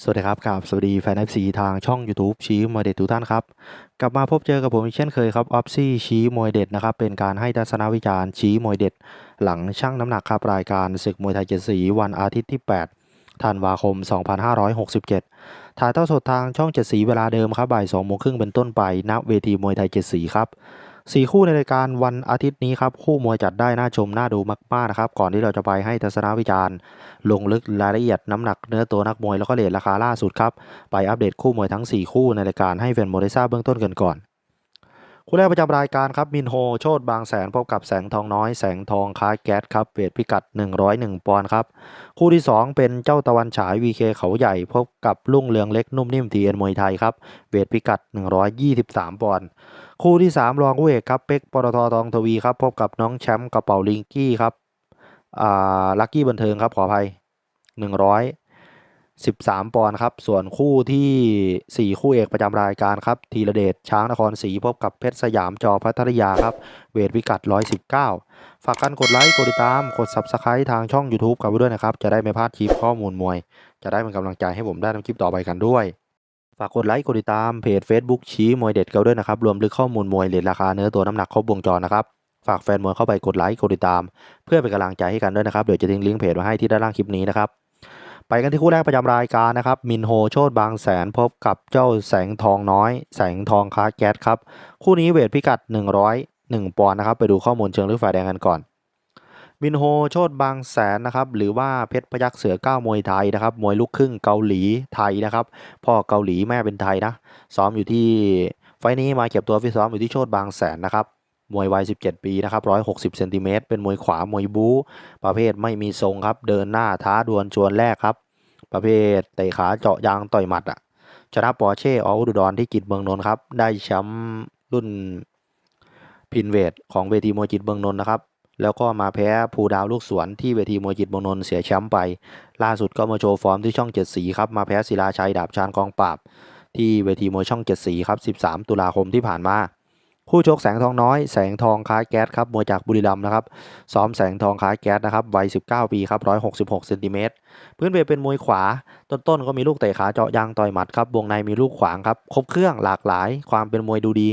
สวัสดีครับกับสวัสดีแฟน FC ทางช่อง YouTube ชี้มวยเด็ดทุกท่านครับ กลับมาพบเจอกับผมอีกเช่นเคยครับออฟซี่ชี้มวยเด็ดนะครับเป็นการให้ทัศนวิจารณ์ชี้มวยเด็ด หลังชั่งน้ำหนักครับรายการศึกมวยไทยเจ็ดสีวันอาทิตย์ที่ 8 ธันวาคม 2567 ถ่ายทอดสดทางช่องเจ็ดสีเวลาเดิมครับบ่าย2โมงครึ่งเป็นต้นไปณเวทีมวยไทยเจ็ดสีครับ สี่คู่ในรายการวันอาทิตย์นี้ครับ คู่มวยจัดได้น่าชมน่าดูมากๆนะครับ ก่อนที่เราจะไปให้ทัศนวิจารณ์ ลงลึกรายละเอียดน้ำหนักเนื้อตัวนักมวยแล้วก็เลทราคาล่าสุดครับ ไปอัปเดตคู่มวยทั้ง 4 คู่ในรายการให้แฟนมวยได้ทราบเบื้องต้นกันก่อน คู่แรกประจำรายการครับมินโฮโชดบางแสนพบกับแสงทองน้อยแสงทองค้าแก๊สครับเวทพิกัด 101 ปอนด์ครับคู่ที่ 2 เป็นเจ้าตะวันฉาย VK เคเขาใหญ่พบกับลุ่งเรืองเล็กนุ่มนิ่มทีเอ็นมวยไทยครับเวทพิกัด 123 ปอนด์ คู่ที่ 3 รองคู่เอกครับ เป็กปตททองทวีครับ พบกับน้องแชมป์กระเป๋าลิงกี้ครับอ่าลักกี้บันเทิงครับขออภัย 113 ปอนด์ครับ ส่วนคู่ทีสี่4 คู่เอกประจำรายการครับธีระเดชช้างนครศรีพบกับเพชรสยามจอพัทยาครับ เวทพิกัด 119 ฝากกันกดไลค์กดติดตามกด Subscribe ทางช่อง YouTube กันไว้ด้วยนะครับ จะได้ไม่พลาดคลิปข้อมูลมวย จะได้เป็นกำลังใจให้ผมได้ทำคลิปต่อไปกันด้วยากกดไลค์กดติดตามเพจ Facebook ชี้มวยเด็ดกันด้วยนะครับ รวมลึกข้อมูลมวยเลทราคาเนื้อตัวน้ำหนักครบวงจรนะครับ ฝากแฟนมวยเข้าไปกดไลค์กดติดตาม เพื่อเป็นกำลังใจให้กันด้วยนะครับ เดี๋ยวจะทิ้งลิงก์เพจไว้ให้ที่ด้านล่างคลิปนี้นะครับ ไปกันที่คู่แรกประจำรายการนะครับ มินโฮโชดบางแสนพบกับเจ้าแสงทองน้อย แสงทองคาแก๊สครับ คู่นี้เวทพิกัด 101 ปอนด์นะครับ ไปดูข้อมูลเชิงลึกฝ่ายแดงกันก่อน มินโฮโชดบางแสนนะครับหรือว่าเพชรพยักษ์เสือก้ามวยไทยนะครับมวยลูกครึ่งเกาหลีไทยนะครับพ่อเกาหลีแม่เป็นไทยนะซ้อมอยู่ที่ไฟล์นี้มาเก็บตัวฟิตซ้อมอยู่ที่โชดบางแสนนะครับมวยวัย 17 ปีนะครับ 160 เซนติเมตร เป็นมวยขวา มวยบู๊ ประเภทไม่มีทรงครับ เดินหน้าท้าดวลชวนแรกครับ ประเภทเตะขาเจาะยางต่อยหมัดอะ ชนะปอร์เช่อออุดรที่กิจเมืองนนท์ครับ ได้แชมป์รุ่นพินเวทของเวทีมวยจิตเมืองนนท์นะครับ แล้วก็มาแพ้ภูดาวลูกสวนที่เวทีมวยจิตมงนนเสียแชมป์ไป ล่าสุดก็มาโชว์ฟอร์มที่ช่องเจ็ดสีครับมาแพ้ศิลาชัยดาบชานกองปราบ ที่เวทีมวยช่องเจ็ดสีครับ 13 ตุลาคมที่ผ่านมาคู่ชกแสงทองน้อยแสงทองค้ายแก๊สครับมวยจากบุรีรัมย์นะครับซ้อมแสงทองค้ายแก๊สนะครับวัย 19 ปีครับ166เซนติเมตรพื้นเพเป็นมวยขวา ต้นๆก็มีลูกเตะขาเจาะยางต่อยหมัดครับวงในมีลูกขวางครับครบเครื่องหลากหลาย ความเป็นมวยดูดี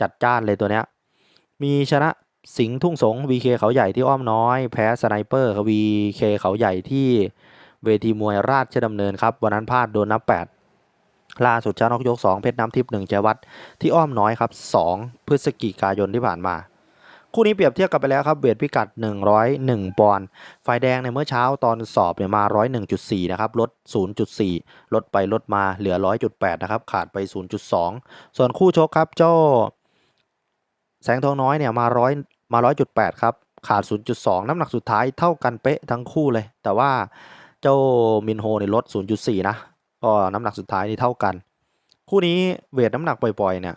จัดจ้านเลยตัวเนี้ยมีชนะ สิงห์ทุ่งสง VK เขาใหญ่ที่อ้อมน้อย แพ้สไนเปอร์ VK เขาใหญ่ที่เวทีมวยราชดำเนินครับ วันนั้นพลาดโดนนับ 8 ล่าสุดชนะนกยก 2 เพชรน้ำทิพย์1เจวัดที่อ้อมน้อยครับ 2 พฤศจิกายนที่ผ่านมา คู่นี้เปรียบเทียบกันไปแล้วครับเวทพิกัด 101 ปอนด์ฝ่ายแดงในเมื่อเช้าตอนสอบเนี่ยมา 101.4 นะครับ ลด 0.4 ลดไปลดมาเหลือ 100.8 นะครับ ขาดไป 0.2 ส่วนคู่ชกครับเจ้าแสงทองน้อยเนี่ยมาร้อย มา 100.8 ครับ ขาด 0.2 น้ำหนักสุดท้ายเท่ากันเป๊ะทั้งคู่เลย แต่ว่าเจ้ามินโฮเนี่ยลด 0.4 นะ ก็น้ำหนักสุดท้ายนี่เท่ากัน คู่นี้เวทน้ำหนักปล่อยๆเนี่ย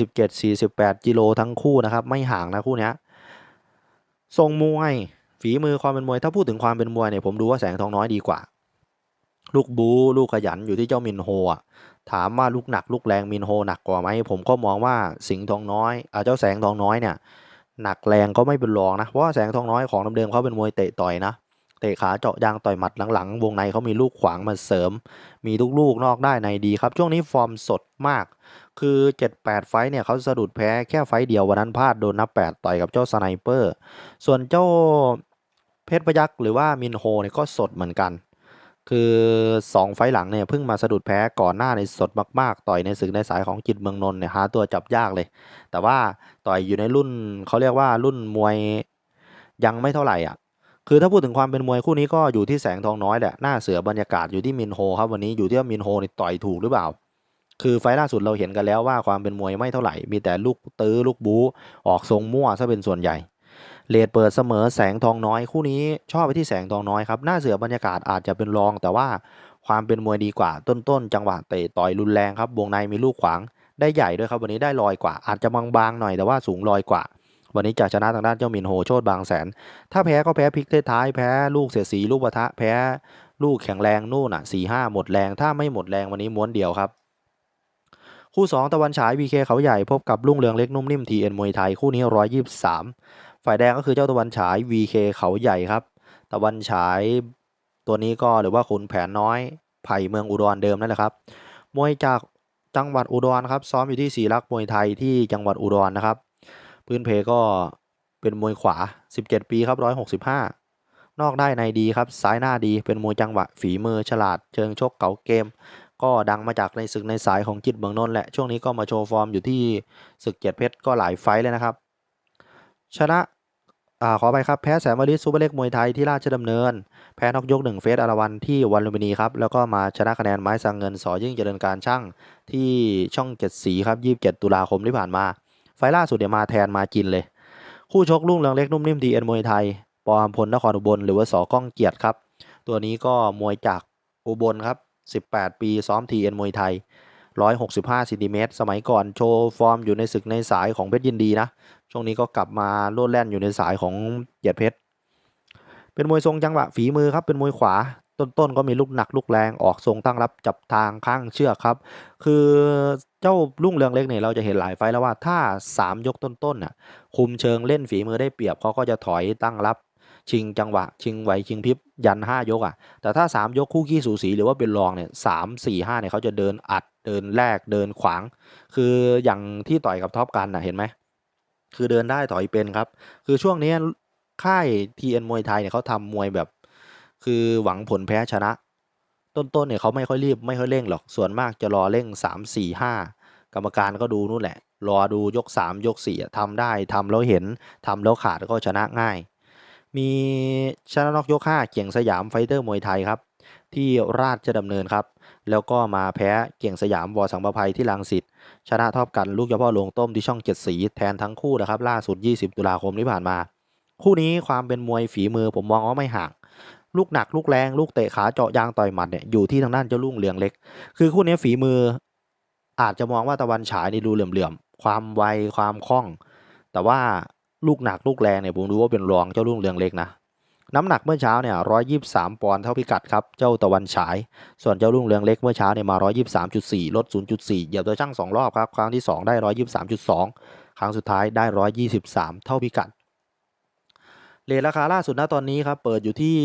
47 48 กิโลทั้งคู่นะครับ ไม่ห่างนะคู่นี้ทรงมวยฝีมือความเป็นมวย ถ้าพูดถึงความเป็นมวยเนี่ยผมดูว่าแสงทองน้อยดีกว่า ลูกบูลูกขยันอยู่ที่เจ้ามินโฮอะถามว่าลูกหนักลูกแรงมินโฮหนักกว่าไหมผมก็มองว่าสิงห์ทองน้อยอ่าเจ้าแสงทองน้อยเนี่ย หนักแรงก็ไม่เป็นรองนะ เพราะว่าแสงทองน้อยของเดิมๆเขาเป็นมวยเตะต่อยนะ เตะขาเจาะยางต่อยหมัดหลังๆ วงในเขามีลูกขวางมาเสริม มีลูกลูกนอกได้ในดีครับ ช่วงนี้ฟอร์มสดมาก คือ 7-8 ไฟเนี่ยเขาสะดุดแพ้แค่ไฟเดียววันนั้นพลาดโดนนับ 8 ต่อยกับเจ้าสไนเปอร์ ส่วนเจ้าเพชรพยักษ์หรือว่ามินโฮเนี่ยก็สดเหมือนกัน คือ 2 ไฟหลังเนี่ยเพิ่งมาสะดุดแพ้ก่อนหน้าในสดมาก ๆ ต่อยในศึกในสายของจิตเมืองนนท์เนี่ยหาตัวจับยากเลย แต่ว่าต่อยอยู่ในรุ่นเขาเรียกว่ารุ่นมวยยังไม่เท่าไหร่อะคือถ้าพูดถึงความเป็นมวยคู่นี้ก็อยู่ที่แสงทองน้อยแหละหน้าเสือบรรยากาศอยู่ที่มินโฮครับวันนี้อยู่ที่ว่ามินโฮนี่ต่อยถูกหรือเปล่า คือไฟล์ล่าสุดเราเห็นกันแล้วว่าความเป็นมวยไม่เท่าไหร่ มีแต่ลูกตื้อลูกบู๊ออกทรงมั่วซะเป็นส่วนใหญ่ เลดเปิดเสมอแสงทองน้อยคู่นี้ชอบไปที่แสงทองน้อยครับหน้าเสือบรรยากาศอาจจะเป็นรอง แต่ว่าความเป็นมวยดีกว่าต้นๆ จังหวะเตะต่อยรุนแรงครับวงในมีลูกขวางได้ใหญ่ด้วยครับวันนี้ได้ลอยกว่า อาจจะบางๆหน่อยแต่ว่าสูงลอยกว่า วันนี้จะชนะทางด้านเจ้ามินโฮโชดบางแสน ถ้าแพ้ก็แพ้พลิกท้ายแพ้ลูกเสียสีลูกปะทะแพ้ลูกแข็งแรงนู่นอะสี่ห้าหมดแรงถ้าไม่หมดแรงวันนี้ม้วนเดียวครับคู่ 2 ตะวันฉาย VK เขาใหญ่พบกับลุ่งเรืองเล็กนุ่มนิ่ม TN มวยไทย คู่นี้ 123 ฝ่ายแดงก็คือเจ้าตะวันฉาย VK เขาใหญ่ครับ ตะวันฉายตัวนี้ก็หรือว่าขุนแผนน้อยไผ่เมืองอุดรเดิมนั่นแหละครับ มวยจากจังหวัดอุดรครับ ซ้อมอยู่ที่ศรีรักษ์มวยไทยที่จังหวัดอุดรนะครับ พื้นเพก็เป็นมวยขวา 17 ปีครับ 165 นอกได้ในดีครับ ซ้ายหน้าดี เป็นมวยจังหวะฝีมือฉลาด เชิงชกเก๋าเกม ก็ดังมาจากในศึกในสายของจิตเมืองนนท์แหละ ช่วงนี้ก็มาโชว์ฟอร์มอยู่ที่ศึกเกียรติเพชรก็หลายไฟเลยนะครับ ชนะ อขอไปครับแพ้แสนวลิตซูเปอร์เล็กมวยไทยที่ราชดำเนิน แพ้นอกยกหนึ่งเฟสอารวันที่วันลุมพินีครับ แล้วก็มาชนะคะแนนไม้สังเงินสอยิ่งเจริญการช่างที่ช่องเจ็ดสีครับ27ตุลาคมที่ผ่านมา ไฟล่าสุดเนี่ยวมาแทนมากินเลย คู่ชกลุ่งเรืองเล็กนุ่มนิ่มดีเอ็นมวยไทย ปอมพลนครอุบลหรือว่าสอก้องเกียรติครับ ตัวนี้ก็มวยจากอุบลครับ 18 ปีซ้อมทีเอ็นมวยไทย 165ซนติเมตรสมัยก่อนโชว์ฟอร์มอยู่ในศึกในสายของเพชรยินดีนะ ช่วงนี้ก็กลับมาโลดแล่นอยู่ในสายของเกียรติเพชร เป็นมวยทรงจังหวะฝีมือครับ เป็นมวยขวา ต้นๆก็มีลูกหนักลูกแรงออกทรงตั้งรับจับทางข้างเชือกครับ คือเจ้าลุ่งเรืองเล็กเนี่ยเราจะเห็นหลายไฟแล้วว่าถ้า 3 ยกต้นๆน่ะคุมเชิงเล่นฝีมือได้เปรียบเขาก็จะถอยตั้งรับ ชิงจังหวะ ชิงไหวชิงพริบยัน 5 ยกอะ แต่ถ้า 3 ยกคู่ขี้สูสีหรือว่าเป็นรองเนี่ยสามสี่ห้าเนี่ยเขาจะเดินอัดเดินแลกเดินขวาง คืออย่างที่ต่อยกับท็อปกันน่ะเห็นไหมคือเดินได้ถอยเป็นครับ คือช่วงนี้ค่าย TN มวยไทยเนี่ยเขาทำมวยแบบ คือหวังผลแพ้ชนะ ต้นๆเนี่ยเขาไม่ค่อยรีบไม่ค่อยเร่งหรอกส่วนมากจะรอเร่ง 3 4 5 กรรมการก็ดูนู่นแหละ รอดูยก 3 ยก4อะทำได้ทำแล้วเห็นทำแล้วขาดก็ชนะง่าย มีชนะนอกยก5เกียงสยามไฟเตอร์มวยไทยครับ ที่ราชดำเนินครับ แล้วก็มาแพ้เกียงสยามวอสังประภัยที่ลังสิตชนะทอบกันลูกเฉพาะลงต้มที่ช่องเจ็ดสีแทนทั้งคู่นะครับ ล่าสุด 20 ตุลาคมที่ผ่านมา คู่นี้ความเป็นมวยฝีมือผมมองว่าไม่ห่างลูกหนักลูกแรงลูกเตะขาเจาะยางต่อยหมัดเนี่ยอยู่ที่ทางด้านเจ้าลุ่งเรืองเล็ก คือคู่นี้ฝีมือ อาจจะมองว่าตะวันฉายนี่ดูเหลื่อมๆความไวความคล่อง แต่ว่า ลูกหนักลูกแรงเนี่ยผมดูว่าเป็นรองเจ้าลุ่งเรืองเล็กนะน้ำหนักเมื่อเช้าเนี่ยร้อยยี่สามปอนด์เท่าพิกัดครับเจ้าตะวันฉาย ส่วนเจ้ารุ่งเรืองเล็กเมื่อเช้าเนี่ยมาร้อยยี่สามจุดสี่ลดศูนย์จุดสี่เหยียบตัวช่างสองรอบครับครั้งที่สองได้ร้อยยี่สามจุดสองครั้งสุดท้ายได้ร้อยยี่สิบสามเท่าพิกัดเรทราคาล่าสุดณตอนนี้ครับเปิดอยู่ที่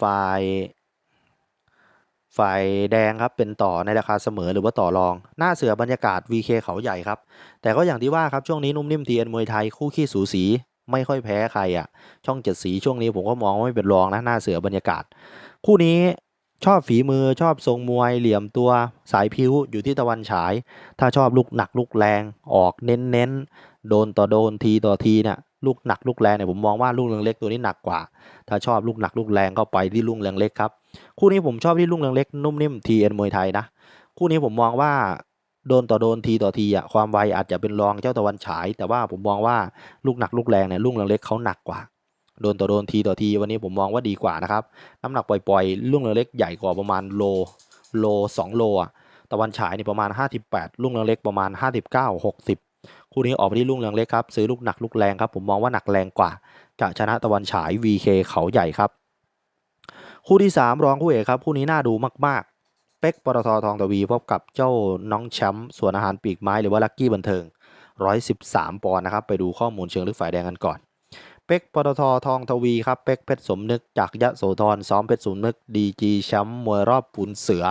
ฝ่าย ฝ่ายแดงครับเป็นต่อในราคาเสมอหรือว่าต่อรอง หน้าเสือบรรยากาศ VK เขาใหญ่ครับ แต่ก็อย่างที่ว่าครับช่วงนี้นุ่มนิ่มเทีเอ็นมวยไทยคู่ขี้สูสี ไม่ค่อยแพ้ใครอะ ช่องเจ็ดสีช่วงนี้ผมก็มองว่าไม่เป็นรองนะหน้าเสือบรรยากาศ คู่นี้ชอบฝีมือชอบทรงมวยเหลี่ยมตัวสายพิ้วอยู่ที่ตะวันฉาย ถ้าชอบลูกหนักลูกแรงออกเน้นเน้นโดนต่อโดนทีต่อทีเนี่ยลูกหนักลูกแรงเนี่ยผมมองว่าลูกเรืองเล็กตัวนี้หนักกว่า ถ้าชอบลูกหนักลูกแรงก็ไปที่ลุงเรืองเล็กครับ คู่นี้ผมชอบที่ลุงเรืองเล็กนุ่มนิ่มทีเอ็นมวยไทยนะ คู่นี้ผมมองว่าโดนต่อโดนทีต่อทีอะความไวอาจจะเป็นรองเจ้าตะวันฉาย แต่ว่าผมมองว่าลูกหนักลูกแรงเนี่ยลุงเรืองเล็กเขาหนักกว่า โดนต่อโดนทีต่อทีวันนี้ผมมองว่าดีกว่านะครับน้ำหนักปล่อยๆลุงเรืองเล็กใหญ่กว่าประมาณโลโลสองโลอะตะวันฉายนี่ประมาณ 58ลุงเรืองเล็กประมาณ 59 60คู่นี้ออกไปที่ลุงเรืองเล็กครับ ซื้อลูกหนักลูกแรงครับ ผมมองว่าหนักแรงกว่า จะชนะตะวันฉาย VK เขาใหญ่ครับ คู่ที่ 3 รองคู่เอกครับคู่นี้น่าดูมาก ๆ เป็กปตททองตวีพบกับเจ้าน้องแชมป์ส่วนอาหารปีกไม้หรือว่าลักกี้บันเทิง 113 ปอนด์นะครับไปดูข้อมูลเชิงลึกฝ่ายแดงกันก่อน เป็กปตททองทวีครับเป็กเพชรสมนึกจากยะโสธรซ้อมเพชรสมนึกดีจีแชมป์มวยรอบปูนเสือ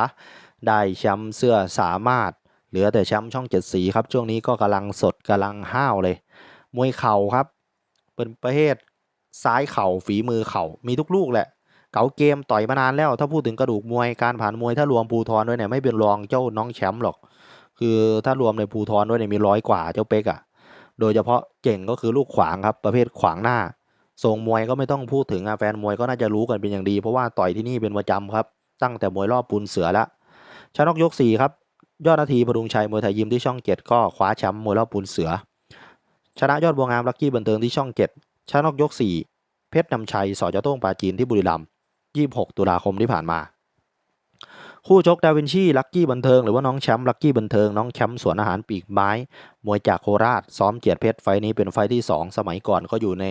ได้แชมป์เสื้อสามารถ เหลือแต่แชมป์ช่องเจ็ดสีครับช่วงนี้ก็กำลังสดกำลังห้าวเลย มวยเข่าครับ เป็นประเภทซ้ายเข่าฝีมือเข่ามีทุกลูกแหละ เก๋าเกมต่อยมานานแล้ว ถ้าพูดถึงกระดูกมวยการผ่านมวยถ้ารวมภูทรด้วยเนี่ยไม่เป็นรองเจ้าน้องแชมป์หรอก คือถ้ารวมในภูทรด้วยเนี่ยมีร้อยกว่าเจ้าเป็กอะ่ะ โดยเฉพาะเก่งก็คือลูกขวางครับประเภทขวางหน้าทรงมวยก็ไม่ต้องพูดถึงอะแฟนมวยก็น่าจะรู้กันเป็นอย่างดี เพราะว่าต่อยที่นี่เป็นประจำครับ ตั้งแต่มวยรอบปูนเสือล้วชนกยกสี่ครับยอดนาทีพดุงชัยมวยไทยยิมที่ช่องเจ็ดก็คว้าแชมป์มวยรอบปูนเสือ ชนะยอดบัวงามลักกี้บันเทิงที่ช่องเจ็ดชนกยกสี่เพชรนำชัยสอจโต้งปาจีนที่บุรีรัมย์ 26 ตุลาคมที่ผ่านมา คู่ชกดาวินชีลักกี้บันเทิงหรือว่าน้องแชมป์ลักกี้บันเทิงน้องแชมป์สวนอาหารปีกไม้ มวยจากโคราช ซ้อมเกียรติเพชรไฟนี้เป็นไฟที่ 2 สมัยก่อนก็อยู่ใน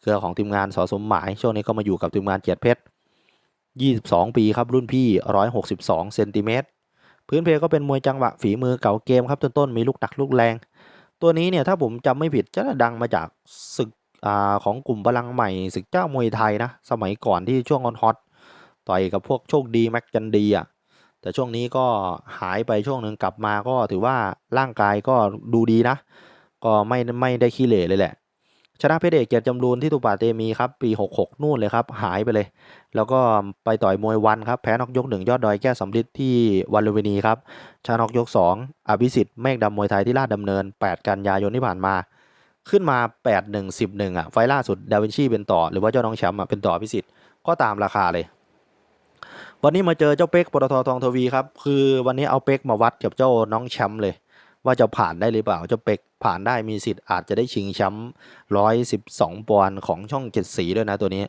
เครือของทีมงานสอสมหมาย ช่วงนี้ก็มาอยู่กับทีมงานเกียรติเพชร22 ปีครับรุ่นพี่ 162เซนติเมตรพื้นเพก็เป็นมวยจังหวะฝีมือเก่าเกมครับต้นๆมีลูกหนักลูกแรง ตัวนี้เนี่ยถ้าผมจำไม่ผิดจะดังมาจากศึก ของกลุ่มพลังใหม่ศึกเจ้ามวยไทยนะ สมัยก่อนที่ช่วงฮอตต่อยกับพวกโชคดีแม็กจันดีอะแต่ช่วงนี้ก็หายไปช่วงหนึ่งกลับมาก็ถือว่าร่างกายก็ดูดีนะ ก็ไม่ไม่ได้ขี้เหร่เลยแหละ ชนะเพชรเอกเกียรติจำรูนที่ตุปาเตมีครับ ปี 66 นู่นเลยครับ หายไปเลย แล้วก็ไปต่อยมวยวันครับ แพ้นอกยกหนึ่งยอดดอยแก้สำลิดที่วันลุมพินีครับชนะนอกยก 2อภิสิทธิ์เมฆดำมวยไทยที่ลาดดำเนิน 8 กันยายนที่ผ่านมา ขึ้นมา 8 1 10 1อะไฟล่าสุดดาวินชีเป็นต่อ หรือว่าเจ้าน้องแชมป์เป็นต่ออภิสิทธิ์ก็ตามราคาเลย วันนี้มาเจอเจ้าเป็กปตททองทวีครับ คือวันนี้เอาเป็กมาวัดกับเจ้าน้องแชมป์เลย ว่าจะผ่านได้หรือเปล่าเจ้าเป็กผ่านได้มีสิทธิ์อาจจะได้ชิงแชมป์ร้อยสิบสองปอนด์ของช่องเจ็ดสีด้วยนะตัวนี้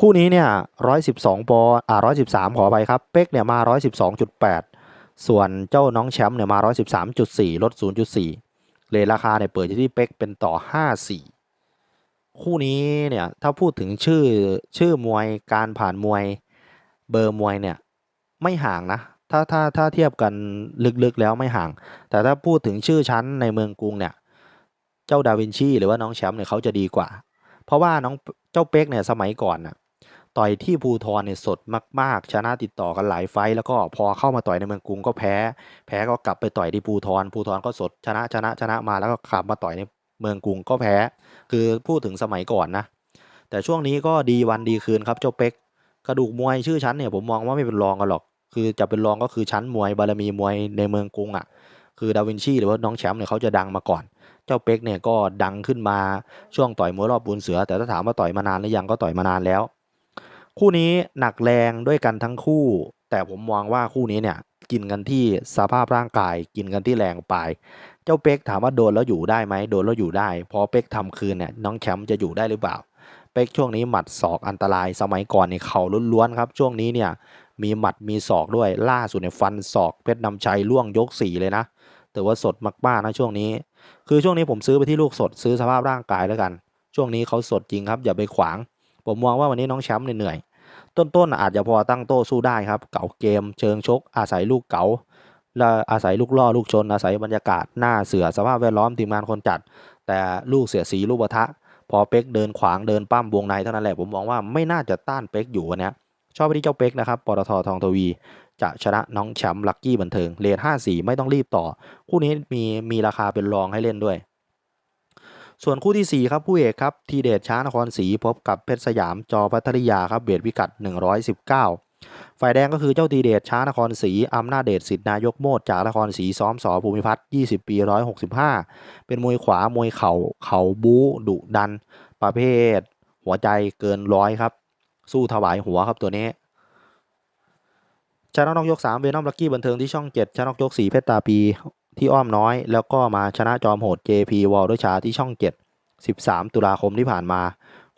คู่นี้เนี่ยร้อยสิบสองปอนด์อ่าร้อยสิบสามขอไปครับเป็กเนี่ยมาร้อยสิบสองจุดแปดส่วนเจ้าน้องแชมป์เนี่ยมาร้อยสิบสามจุดสี่ลดศูนย์จุดสี่ เลยราคาเนี่ยเปิดอยู่ที่เป็กเป็นต่อห้าสี่คู่นี้เนี่ยถ้าพูดถึงชื่อชื่อมวยการผ่านมวยเบอร์มวยเนี่ยไม่ห่างนะถ้าถ้าถ้าเทียบกันลึกๆแล้วไม่ห่าง แต่ถ้าพูดถึงชื่อชั้นในเมืองกรุงเนี่ยเจ้าดาวินชีหรือว่าน้องแชมป์เนี่ยเขาจะดีกว่า เพราะว่าน้องเจ้าเป๊กเนี่ยสมัยก่อนน่ะ ต่อยที่ภูทรเนี่ยสดมากๆ ชนะติดต่อกันหลายไฟแล้วก็พอเข้ามาต่อยในเมืองกรุงก็แพ้ แพ้ก็กลับไปต่อยที่ภูทรภูทรก็สดชนะชนะชนะมาแล้วก็กลับมาต่อยในเมืองกรุงก็แพ้ คือพูดถึงสมัยก่อนนะ แต่ช่วงนี้ก็ดีวันดีคืนครับเจ้าเป็กกระดูกมวยชื่อชั้นเนี่ยผมมองว่าไม่เป็นรองกันหรอก คือจะเป็นรองก็คือชั้นมวยบารมีมวยในเมืองกรุงอะ คือดาวินชีหรือว่าน้องแชมป์เนี่ยเขาจะดังมาก่อน เจ้าเป็กเนี่ยก็ดังขึ้นมาช่วงต่อยมวยรอบบุญเสือ แต่ถ้าถามว่าต่อยมานานหรือยังก็ต่อยมานานแล้ว คู่นี้หนักแรงด้วยกันทั้งคู่ แต่ผมมองว่าคู่นี้เนี่ยกินกันที่สภาพร่างกาย กินกันที่แรงไป เจ้าเป็กถามว่าโดนแล้วอยู่ได้ไหมโดนแล้วอยู่ได้ พอเป็กทำคืนเนี่ยน้องแชมป์จะอยู่ได้หรือเปล่า เป็กช่วงนี้หมัดศอกอันตรายสมัยก่อนเนี่ยเข่าล้วนๆครับ ช่วงนี้เนี่ยมีหมัดมีศอกด้วยล่าสุดเนี่ยฟันศอกเพชรนำชัยล่วงยกสี่เลยนะแต่ว่าสดมากๆนะช่วงนี้ คือช่วงนี้ผมซื้อไปที่ลูกสดซื้อสภาพร่างกายแล้วกัน ช่วงนี้เขาสดจริงครับอย่าไปขวาง ผมมองว่าวันนี้น้องแชมป์เหนื่อยต้นๆอาจจะพอตั้งโต้สู้ได้ครับ เก่าเกมเชิงชก อาศัยลูกเก๋าและอาศัยลูกล่อลูกชน อาศัยบรรยากาศหน้าเสือสภาพแวดล้อมทีมงานคนจัด แต่ลูกเสียสีลูกปะทะ พอเป็กเดินขวางเดินปั้มวงในเท่านั้นแหละผมมองว่าไม่น่าจะต้านเป็กอยู่วันนี้ชอบไปที่เจ้าเป็กนะครับปตททองทวี จะชนะน้องแชมป์ลักกี้บันเทิงเลทห้าสี่ไม่ต้องรีบต่อ คู่นี้มีมีราคาเป็นรองให้เล่นด้วย ส่วนคู่ที่ 4 ครับผู้เอกครับทีเดชช้างนครศรีพบกับเพชรสยามจอพัทรยาครับเบียดพิกัด 119 ฝ่ายแดงก็คือเจ้าทีเดชช้างนครศรีอำนาจเดชสิทธินายกโมดจากนครศรีซ้อมสอภูมิพัฒน์20 ปี 165 เป็นมวยขวามวยเข่าเข่าบู๊ดุดัน ประเภท หัวใจเกินร้อยครับ สู้ถวายหัวครับตัวนี้ชนะนอกยก3เวนอมลักกี้บันเทิงที่ช่อง 7ชนะนอกยก4เพชรตาปี ที่อ้อมน้อย แล้วก็มาชนะจอมโหด JP วอลด้วยชาที่ช่อง 7 13 ตุลาคมที่ผ่านมา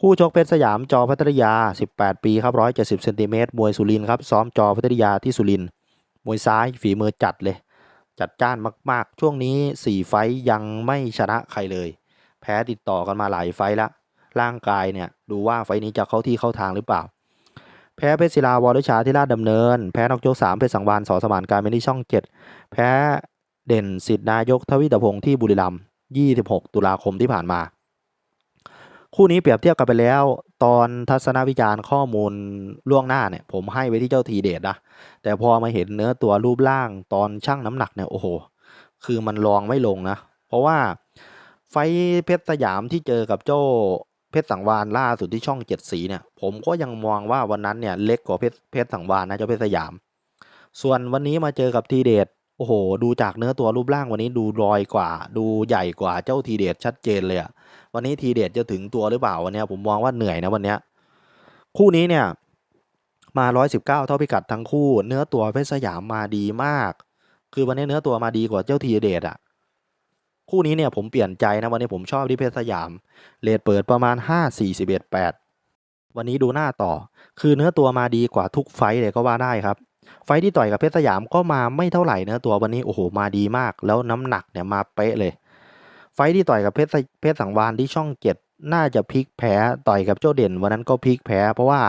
คู่ชกเพชรสยามจอพัทรยา 18 ปีครับ 170เซนติเมตรมวยสุรินครับ ซ้อมจอพัทรยาที่สุรินมวยซ้ายฝีมือจัดเลย จัดจ้านมาก ๆ ช่วงนี้ 4 ไฟยังไม่ชนะใครเลย แพ้ติดต่อกันมาหลายไฟละร่างกายเนี่ยดูว่าไฟนี้จะเข้าที่เข้าทางหรือเปล่า แพ้เพชรศิลาวอลด้วยชาที่ลาดดำเนิน แพ้นอกยก3เพชรสังวานสอสมานการเป็นที่ช่อง 7 แพ้ เด่นสิทธินายกทวิตพงศ์ที่บุรีรัมย์26 ตุลาคมที่ผ่านมา คู่นี้เปรียบเทียบกันไปแล้ว ตอนทัศนวิจารณ์ข้อมูลล่วงหน้าเนี่ยผมให้ไว้ที่เจ้าทีเดชนะแต่พอมาเห็นเนื้อตัวรูปร่างตอนชั่งน้ำหนักเนี่ยโอ้โห คือมันรองไม่ลงนะ เพราะว่าไฟเพชรสยามที่เจอกับเจ้าเพชรสังวานล่าสุดที่ช่องเจ็ดสีเนี่ย ผมก็ยังมองว่าวันนั้นเนี่ยเล็กกว่าเพชรเพชรสังวานนะเจ้าเพชรสยาม ส่วนวันนี้มาเจอกับทีเดช โอ้โห ดูจากเนื้อตัวรูปร่างวันนี้ดูรอยกว่า ดูใหญ่กว่าเจ้าทีเดชชัดเจนเลยอะวันนี้ทีเดชจะถึงตัวหรือเปล่าวันเนี้ยผมมองว่าเหนื่อยนะวันนี้คู่นี้เนี่ยมา 119 เท่าพิกัดทั้งคู่ เนื้อตัวเพชรสยามมาดีมาก คือวันนี้เนื้อตัวมาดีกว่าเจ้าทีเดชอะคู่นี้เนี่ยผมเปลี่ยนใจนะวันนี้ผมชอบที่เพชรสยามเลทเปิดประมาณ 5 4 1 8 วันนี้ดูหน้าต่อ คือเนื้อตัวมาดีกว่าทุกไฟเลยก็ว่าได้ครับ ไฟที่ต่อยกับเพชรสยามก็มาไม่เท่าไหร่เนื้อตัววันนี้โอ้โหมาดีมาก แล้วน้ำหนักเนี่ยมาเป๊ะเลย ไฟที่ต่อยกับเพชรเพชรสังวานที่ช่องเจ็ดน่าจะพลิกแพ้ต่อยกับเจ้าเด่นวันนั้นก็พลิกแพ้ เพราะว่า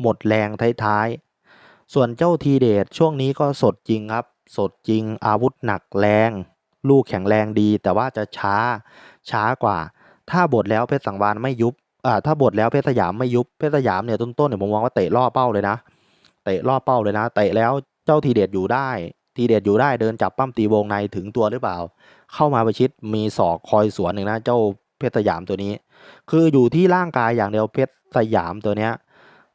หมดแรงท้ายๆส่วนเจ้าทีเดชช่วงนี้ก็สดจริงครับ สดจริงอาวุธหนักแรง ลูกแข็งแรงดี แต่ว่าจะช้าช้ากว่า ถ้าบทแล้วเพชรสังวานไม่ยุบ อ่าถ้าบทแล้วเพชรสยามไม่ยุบเพชรสยามเนี่ยต้นๆเนี่ยผมมองว่าเตะล่อเป้าเลยนะเตะล่อเป้าเลยนะเตะแล้วเจ้าทีเด็ดอยู่ได้ ทีเด็ดอยู่ได้เดินจับปั้มตีวงในถึงตัวหรือเปล่า เข้ามาประชิดมีศอกคอยสวนหนึ่งนะเจ้าเพชรสยามตัวนี้ คืออยู่ที่ร่างกายอย่างเดียวเพชรสยามตัวเนี้ย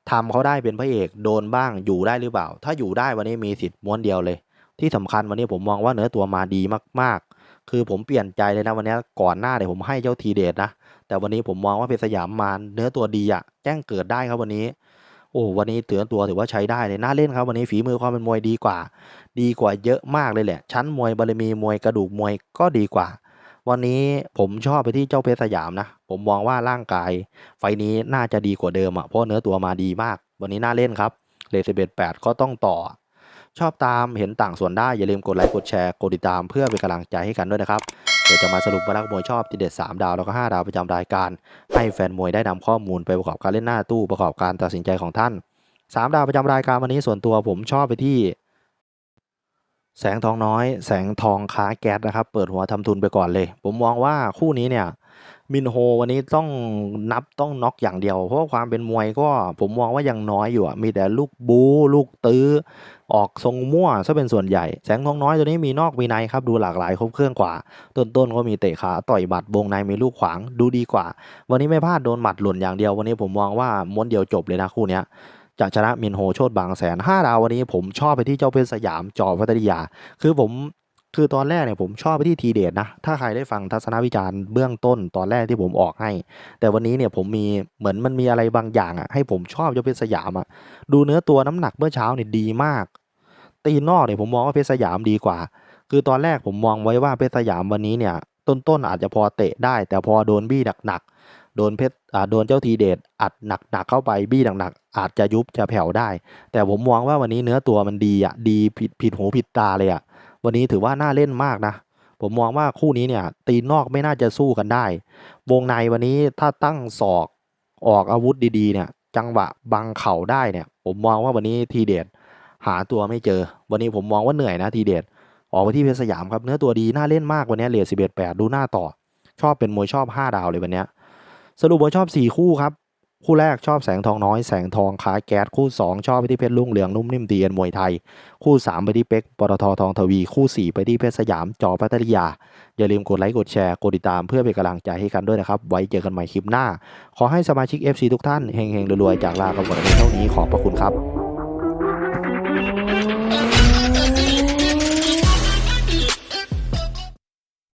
ทำเขาได้เป็นพระเอกโดนบ้างอยู่ได้หรือเปล่า ถ้าอยู่ได้วันนี้มีสิทธิ์ม้วนเดียวเลย ที่สำคัญวันนี้ผมมองว่าเนื้อตัวมาดีมากๆ คือผมเปลี่ยนใจเลยนะวันนี้ก่อนหน้าเนี่ยผมให้เจ้าทีเดชนะ แต่วันนี้ผมมองว่าเพชรสยามมาเนื้อตัวดีอะแจ้งเกิดได้ครับวันนี้ โอ้วันนี้ถือตัวถือว่าใช้ได้เลยน่าเล่นครับวันนี้ฝีมือความเป็นมวยดีกว่า ดีกว่าเยอะมากเลยแหละ ชั้นมวยบารมีมวยกระดูกมวยก็ดีกว่า วันนี้ผมชอบไปที่เจ้าเพชรสยามนะ ผมมองว่าร่างกาย ไฟนี้น่าจะดีกว่าเดิมอะเพราะเนื้อตัวมาดีมาก วันนี้น่าเล่นครับเลสเบตแปดก็ต้องต่อ ชอบตามเห็นต่างส่วนได้อย่าลืมกดไลค์กดแชร์กดติดตามเพื่อเป็นกำลังใจให้กันด้วยนะครับ ดี๋ยวจะมาสรุปว่านักมวยชอบทีเด็ด 3 ดาวแล้วก็ 5 ดาวประจำรายการ ให้แฟนมวยได้นำข้อมูลไปประกอบการเล่นหน้าตู้ประกอบการตัดสินใจของท่าน 3 ดาวประจำรายการวันนี้ส่วนตัวผมชอบไปที่ แสงทองน้อย แสงทองค้าแก๊สนะครับ เปิดหัวทำทุนไปก่อนเลย ผมมองว่าคู่นี้เนี่ย มินโฮวันนี้ต้องนับต้องน็อกอย่างเดียว เพราะความเป็นมวยก็ผมมองว่ายังน้อยอยู่มีแต่ลูกบูลูกตื้อ ออกทรงมั่วซะเป็นส่วนใหญ่ แสงทองน้อยตัวนี้มีนอกมีในครับดูหลากหลายครบเครื่องกว่า ต้นๆก็มีเตะขาต่อยหมัดวงในมีลูกขวางดูดีกว่า วันนี้ไม่พลาดโดนหมัดหล่นอย่างเดียว วันนี้ผมมองว่าม้วนเดียวจบเลยนะคู่เนี้ยจะชนะมินโฮโชดบางแสนห้าดาววันนี้ผมชอบไปที่เจ้าเพชรสยามจอพัทยา คือผม คือตอนแรกเนี่ยผมชอบไปที่ทีเดทนะ ถ้าใครได้ฟังทัศนวิจารณ์เบื้องต้นตอนแรกที่ผมออกให้ แต่วันนี้เนี่ยผมมีเหมือนมันมีอะไรบางอย่างอะให้ผมชอบเจ้าเพชรสยามอะดูเนื้อตัวน้ำหนักเมื่อเช้าเนี่ยดีมาก ตีนอกเนี่ยผมมองว่าเพชรสยามดีกว่า คือตอนแรกผมมองไว้ว่าเพชรสยามวันนี้เนี่ย ต้นๆอาจจะพอเตะได้ แต่พอโดนบี้หนักๆโดนเพชรอ่าโดนเจ้าทีเดชอัดหนักๆเข้าไปบี้หนักๆอาจจะยุบจะแผ่วได้ แต่ผมมองว่าวันนี้เนื้อตัวมันดีอะดีผิดผิดหูผิดตาเลยอะ วันนี้ถือว่าน่าเล่นมากนะ ผมมองว่าคู่นี้เนี่ย ตีนอกไม่น่าจะสู้กันได้ วงในวันนี้ถ้าตั้งศอกออกอาวุธดีๆ เนี่ย จังหวะบังเข่าได้เนี่ย ผมมองว่าวันนี้ทีเดชหาตัวไม่เจอ วันนี้ผมมองว่าเหนื่อยนะทีเดชออกไปที่เพชรสยามครับเนื้อตัวดีน่าเล่นมากวันนี้เหรียญสิบเอ็ดแปดดูหน้าต่อ ชอบเป็นมวยชอบห้าดาวเลยวันนี้สรุปว่าชอบสี่คู่ครับ คู่แรกชอบแสงทองน้อยแสงทองขายแก๊สคู่ 2 ชอบไปที่เพชรลุ่งเหลืองนุ่มนิ่มเตียนมวยไทย คู่ 3 ไปที่เป็กปตททองทวี คู่ 4 ไปที่เพชรสยามจอพัทยา อย่าลืมกดไลค์กดแชร์กดติดตามเพื่อเป็นกำลังใจให้กันด้วยนะครับ ไว้เจอกันใหม่คลิปหน้า ขอให้สมาชิก FC ทุกท่านเฮงๆรวยๆจากลากันหมดเท่านี้ขอบพระคุณครับ